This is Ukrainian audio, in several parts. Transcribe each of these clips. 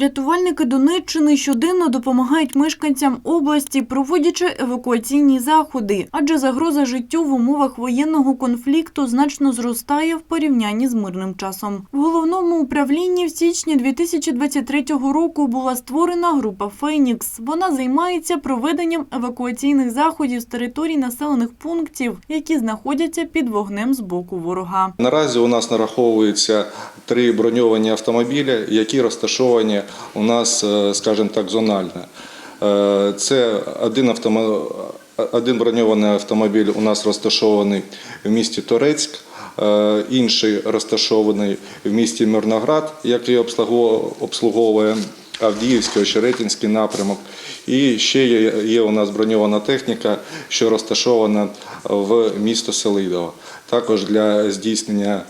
Рятувальники Донеччини щоденно допомагають мешканцям області, проводячи евакуаційні заходи, адже загроза життю в умовах воєнного конфлікту значно зростає в порівнянні з мирним часом. В головному управлінні в січні 2023 року була створена група Фенікс. Вона займається проведенням евакуаційних заходів з територій населених пунктів, які знаходяться під вогнем з боку ворога. Наразі у нас нараховується три броньовані автомобілі, які розташовані у нас, е, скажімо так, зонально. Е, Це один автомо... один броньований автомобіль у нас розташований в місті Торецьк, е, інший розташований в місті Мирноград, який обслуговує- Авдіївський, Очеретинський напрямок. І ще є, є у нас броньована техніка, що розташована в місто Селидово. Також для здійснення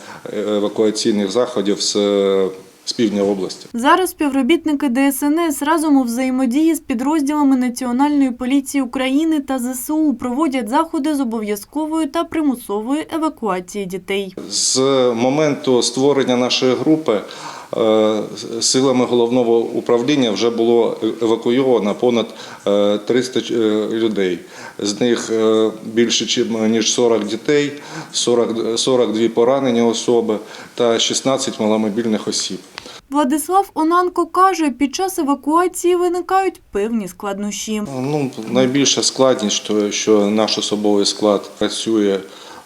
евакуаційних заходів з, з півдня області. Зараз співробітники ДСНС разом у взаємодії з підрозділами Національної поліції України та ЗСУ проводять заходи з обов'язкової та примусової евакуації дітей. З моменту створення нашої групи силами головного управління вже було евакуйовано понад е, 300 е, людей. З них е, більше ніж 40 дітей, 40, 42 поранені особи та 16 маломобільних осіб. Владислав Онанко каже, під час евакуації виникають певні складнощі. Ну, найбільша складність, що наш особовий склад працює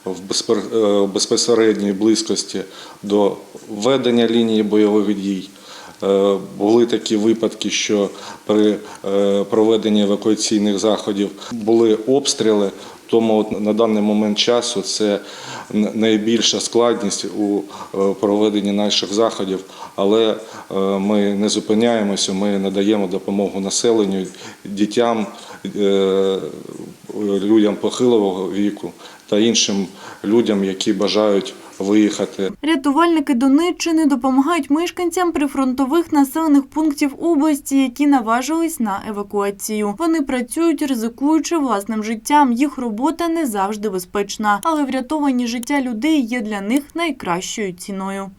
в е, безпосередній близькості до ведення лінії бойових дій. Е, Були такі випадки, що при е, проведенні евакуаційних заходів були обстріли. Тому от на даний момент часу це найбільша складність у проведенні наших заходів, але ми не зупиняємося, ми надаємо допомогу населенню, дітям, людям похилого віку та іншим людям, які бажають виїхати. Рятувальники Донеччини допомагають мешканцям прифронтових населених пунктів області, які наважились на евакуацію. Вони працюють, ризикуючи власним життям. Їх робота не завжди безпечна, але врятовані життя людей є для них найкращою ціною.